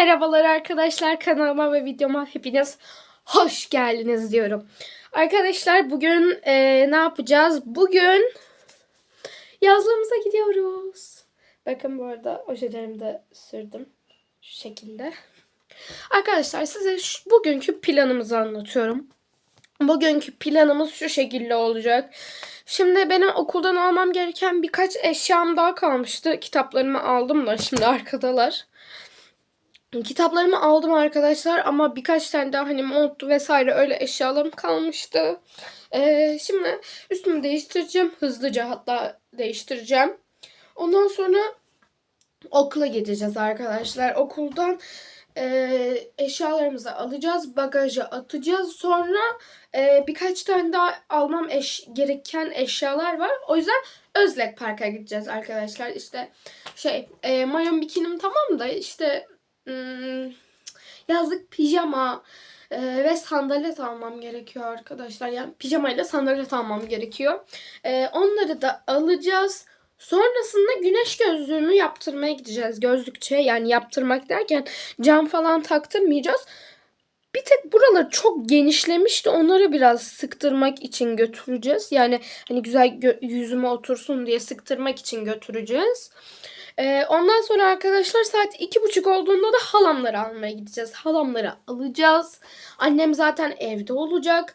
merhabalar arkadaşlar kanalıma ve videoma hepiniz hoş geldiniz diyorum. Arkadaşlar bugün e, ne yapacağız? Bugün yazlığımıza gidiyoruz. Bakın bu arada ojelerimi de sürdüm. Şu şekilde. Arkadaşlar size şu, bugünkü planımızı anlatıyorum. Bugünkü planımız şu şekilde olacak. Şimdi benim okuldan almam gereken birkaç eşyam daha kalmıştı. Kitaplarımı aldım da şimdi arkadalar. Kitaplarımı aldım arkadaşlar ama birkaç tane daha hani monttu vesaire öyle eşyalarım kalmıştı. Ee, şimdi üstümü değiştireceğim. Hızlıca hatta değiştireceğim. Ondan sonra okula gideceğiz arkadaşlar. Okuldan e, eşyalarımızı alacağız. Bagaja atacağız. Sonra e, birkaç tane daha almam eş, gereken eşyalar var. O yüzden Özlek Park'a gideceğiz arkadaşlar. İşte şey e, mayon bikinim tamam da işte yazlık pijama e, ve sandalet almam gerekiyor arkadaşlar. Yani pijamayla sandalet almam gerekiyor. E, onları da alacağız. Sonrasında güneş gözlüğümü yaptırmaya gideceğiz gözlükçüye. Yani yaptırmak derken cam falan taktırmayacağız. Bir tek buraları çok genişlemişti. Onları biraz sıktırmak için götüreceğiz. Yani hani güzel gö- yüzüme otursun diye sıktırmak için götüreceğiz. Ondan sonra arkadaşlar saat iki buçuk olduğunda da halamları almaya gideceğiz. Halamları alacağız. Annem zaten evde olacak.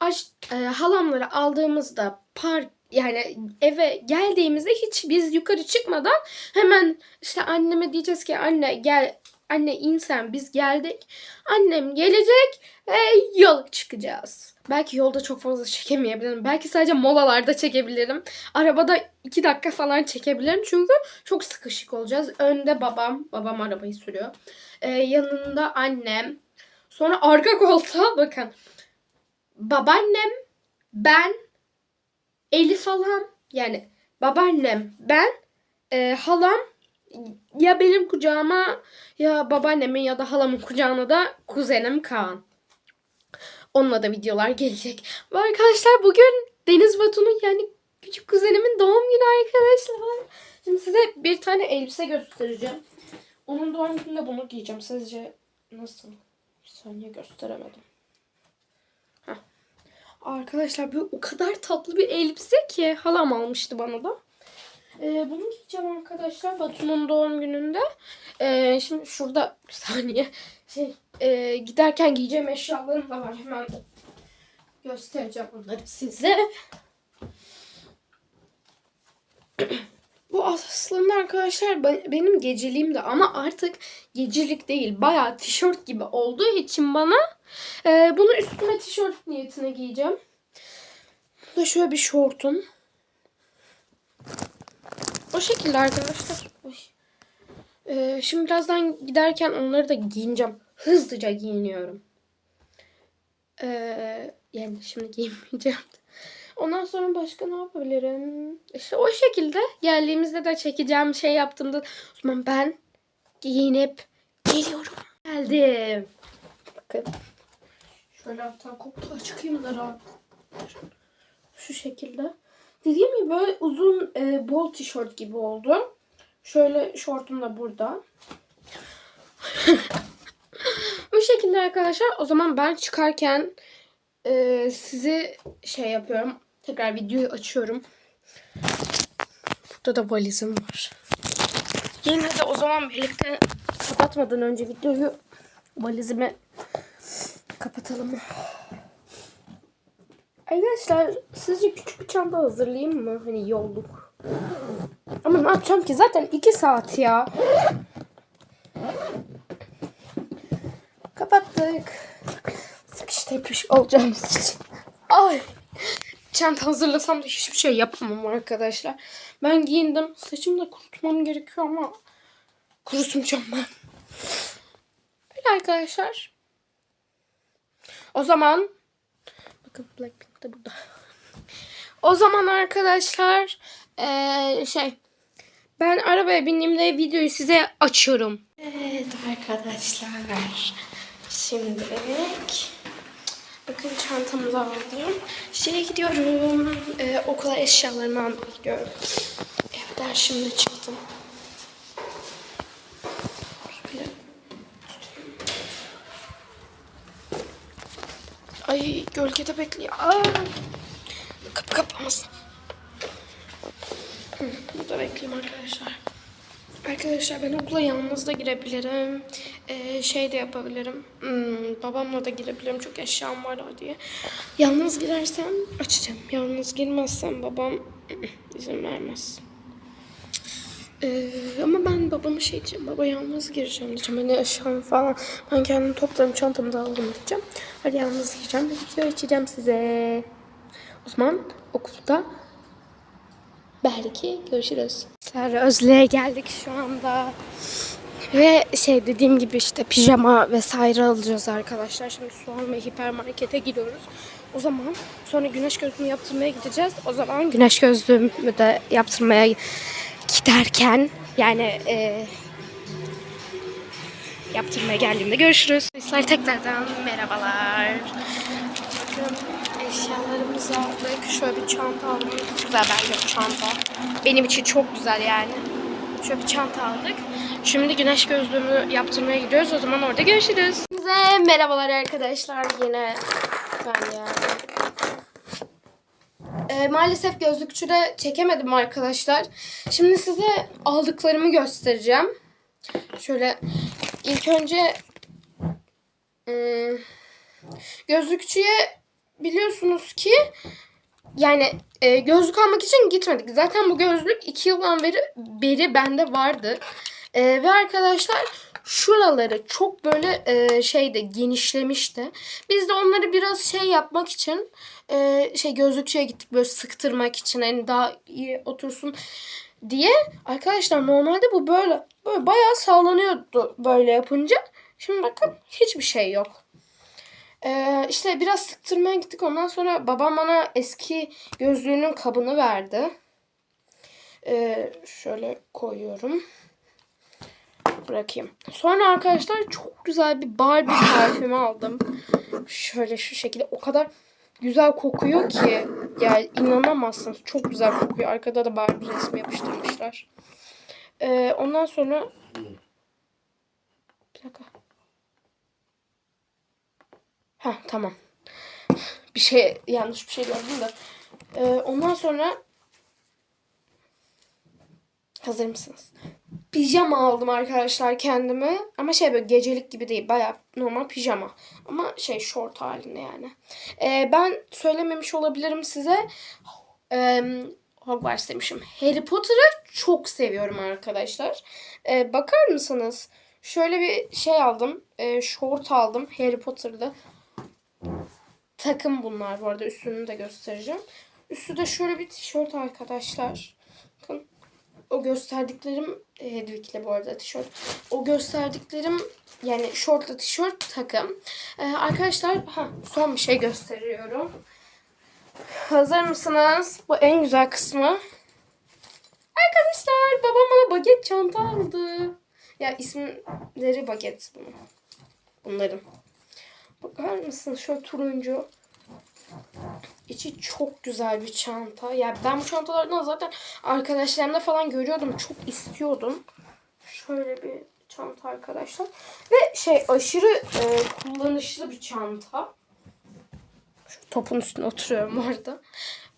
Aş, e, halamları aldığımızda park yani eve geldiğimizde hiç biz yukarı çıkmadan hemen işte anneme diyeceğiz ki anne gel anne insen biz geldik. Annem gelecek ve yola çıkacağız. Belki yolda çok fazla çekemeyebilirim. Belki sadece molalarda çekebilirim. Arabada iki dakika falan çekebilirim. Çünkü çok sıkışık olacağız. Önde babam. Babam arabayı sürüyor. Ee, yanında annem. Sonra arka koltuğa bakın. Babaannem, ben, Elif falan yani babaannem, ben, e, halam ya benim kucağıma ya babaannemin ya da halamın kucağına da kuzenim Kaan. Onunla da videolar gelecek. Ve arkadaşlar bugün Deniz Batu'nun yani küçük kuzenimin doğum günü arkadaşlar. Şimdi size bir tane elbise göstereceğim. Onun doğum gününde bunu giyeceğim. Sizce nasıl? Bir saniye gösteremedim. Heh. Arkadaşlar bu o kadar tatlı bir elbise ki halam almıştı bana da. Ee, bunu giyeceğim arkadaşlar Batu'nun doğum gününde. Ee, şimdi şurada bir saniye şey e, giderken giyeceğim eşyalarım da var hemen göstereceğim onları size. Bu aslında arkadaşlar ben- benim geceliğimdi ama artık gecelik değil bayağı tişört gibi olduğu için bana e, bunu üstüme tişört niyetine giyeceğim. Bu da şöyle bir şortum. O şekilde arkadaşlar. Ee, şimdi birazdan giderken onları da giyineceğim. Hızlıca giyiniyorum. Ee, yani şimdi giyinmeyeceğim. Ondan sonra başka ne yapabilirim? İşte o şekilde geldiğimizde de çekeceğim şey yaptığımda o zaman ben giyinip geliyorum. Geldim. Bakın. Şöyle hatta koltuğa çıkayım da rahat. Şu şekilde. Dediğim gibi böyle uzun e, bol tişört gibi oldu. Şöyle şortum da burada. Bu şekilde arkadaşlar. O zaman ben çıkarken e, sizi şey yapıyorum. Tekrar videoyu açıyorum. Burada da valizim var. Yine de o zaman birlikte kapatmadan önce videoyu valizime kapatalım. Arkadaşlar sizce küçük bir çanta hazırlayayım mı? Hani yolluk. Ama ne yapacağım ki? Zaten 2 saat ya. Kapattık. Sıkıştı yapış olacağımız için. Ay. Çanta hazırlasam da hiçbir şey yapamam arkadaşlar. Ben giyindim. Saçımı da kurutmam gerekiyor ama kurutmayacağım ben. Öyle arkadaşlar. O zaman Bakın Blackpink de burada. O zaman arkadaşlar eee, şey ben arabaya bindiğimde videoyu size açıyorum. Evet arkadaşlar. Şimdilik bakın çantamızı aldım. Şeye gidiyorum. Eee, okula eşyalarımı almaya gidiyorum. Evden şimdi çıktım. Şöyle Ay gölgede bekliyor. Aa. Kapı kapamasın. Burada bekleyeyim arkadaşlar. Arkadaşlar ben okula yalnız da girebilirim. Ee, şey de yapabilirim. Hmm, babamla da girebilirim. Çok eşyam var diye. Yalnız girersem açacağım. Yalnız girmezsem babam izin vermez. Ee, ama ben babama şey diyeceğim. Baba yalnız gireceğim diyeceğim. Hani eşyam falan. Ben kendimi toplarım çantamı da alırım diyeceğim. Hadi yalnız gireceğim. ve Video açacağım size. O zaman okulda belki görüşürüz. Özlü'ye geldik şu anda. Ve şey dediğim gibi işte pijama vesaire alacağız arkadaşlar. Şimdi soğan ve hipermarkete gidiyoruz. O zaman sonra güneş gözlüğümü yaptırmaya gideceğiz. O zaman güneş gözlüğümü de yaptırmaya giderken yani e, yaptırmaya geldiğimde görüşürüz. Arkadaşlar tekrardan merhabalar. Bakın eşyalarımızı aldık. Şöyle bir çanta aldım. Çok güzel bence çanta. Benim için çok güzel yani. Şöyle bir çanta aldık. Şimdi güneş gözlüğümü yaptırmaya gidiyoruz. O zaman orada görüşürüz. Size merhabalar arkadaşlar. Yine ben yani. Ee, maalesef gözlükçüde çekemedim arkadaşlar. Şimdi size aldıklarımı göstereceğim. Şöyle ilk önce ım, gözlükçüye biliyorsunuz ki yani e, gözlük almak için gitmedik. Zaten bu gözlük 2 yıldan beri, beri bende vardı. E, ve arkadaşlar şuraları çok böyle e, şeyde genişlemişti. Biz de onları biraz şey yapmak için e, şey gözlükçüye gittik böyle sıktırmak için hani daha iyi otursun diye. Arkadaşlar normalde bu böyle böyle bayağı sallanıyordu böyle yapınca. Şimdi bakın hiçbir şey yok. Ee, işte biraz sıktırmaya gittik. Ondan sonra babam bana eski gözlüğünün kabını verdi. Ee, şöyle koyuyorum. Bırakayım. Sonra arkadaşlar çok güzel bir Barbie parfümü aldım. Şöyle şu şekilde o kadar güzel kokuyor ki. Yani inanamazsınız. Çok güzel kokuyor. Arkada da Barbie resmi yapıştırmışlar. Ee, ondan sonra bir dakika. Ha tamam. Bir şey yanlış bir şey gördüm de. Ee, ondan sonra hazır mısınız? Pijama aldım arkadaşlar kendime. Ama şey böyle gecelik gibi değil. Baya normal pijama. Ama şey short halinde yani. Ee, ben söylememiş olabilirim size. Ee, Hogwarts demişim. Harry Potter'ı çok seviyorum arkadaşlar. Ee, bakar mısınız? Şöyle bir şey aldım. Ee, short aldım Harry Potter'da takım bunlar bu arada üstünü de göstereceğim. Üstü de şöyle bir tişört arkadaşlar. O gösterdiklerim Hedwig'le bu arada tişört. O gösterdiklerim yani şortla tişört takım. Ee, arkadaşlar ha, son bir şey gösteriyorum. Hazır mısınız? Bu en güzel kısmı. Arkadaşlar babam bana baget çanta aldı. Ya isimleri baget. Bunların. Bakar mısın şöyle turuncu. İçi çok güzel bir çanta. Ya ben bu çantalardan zaten arkadaşlarımda falan görüyordum. Çok istiyordum. Şöyle bir çanta arkadaşlar. Ve şey aşırı e, kullanışlı bir çanta. Şu topun üstüne oturuyorum orada.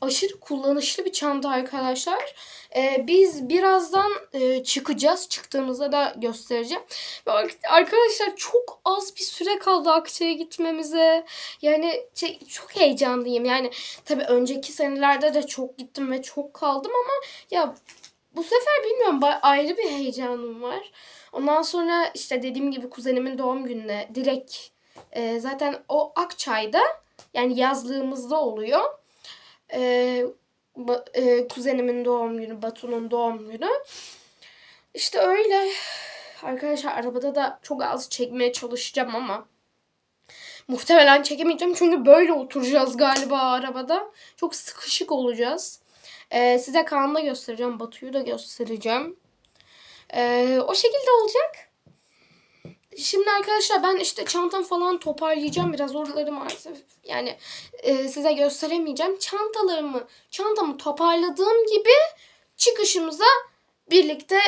Aşırı kullanışlı bir çanta arkadaşlar. Ee, biz birazdan e, çıkacağız. Çıktığımızda da göstereceğim. Ve arkadaşlar çok az bir süre kaldı Akça'ya gitmemize. Yani şey, çok heyecanlıyım. Yani tabii önceki senelerde de çok gittim ve çok kaldım ama ya bu sefer bilmiyorum ayrı bir heyecanım var. Ondan sonra işte dediğim gibi kuzenimin doğum gününe direkt e, zaten o Akçay'da yani yazlığımızda oluyor. E, ba, e, kuzenimin doğum günü, Batu'nun doğum günü. İşte öyle. Arkadaşlar arabada da çok az çekmeye çalışacağım ama muhtemelen çekemeyeceğim çünkü böyle oturacağız galiba arabada. Çok sıkışık olacağız. Ee, size Kaan'ı da göstereceğim. Batu'yu da göstereceğim. Ee, o şekilde olacak. Şimdi arkadaşlar ben işte çantam falan toparlayacağım. Biraz oraları maalesef yani e, size gösteremeyeceğim. Çantalarımı, çantamı toparladığım gibi çıkışımıza birlikte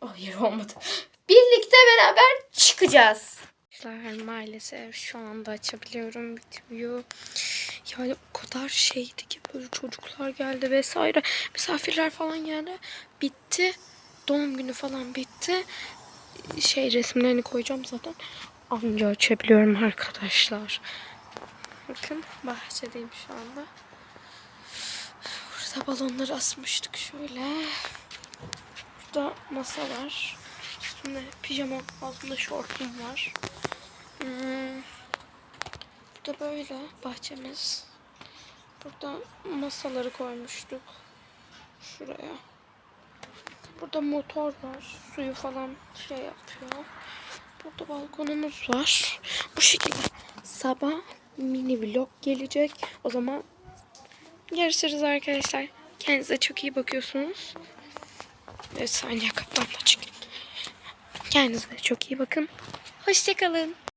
hayır olmadı. Birlikte beraber çıkacağız. maalesef şu anda açabiliyorum videoyu. Yani o kadar şeydi ki böyle çocuklar geldi vesaire. Misafirler falan geldi. Bitti. Doğum günü falan bitti. Şey resimlerini koyacağım zaten. Anca açabiliyorum arkadaşlar. Bakın bahçedeyim şu anda. Burada balonları asmıştık şöyle. Burada masa var. Üstümde pijama, altında şortum var. Hmm. Burada böyle bahçemiz. Burada masaları koymuştuk. Şuraya. Burada motor var. Suyu falan şey yapıyor. Burada balkonumuz var. Bu şekilde. Sabah mini vlog gelecek. O zaman görüşürüz arkadaşlar. Kendinize çok iyi bakıyorsunuz. Evet saniye kapağını açık. Kendinize çok iyi bakın. Hoşçakalın.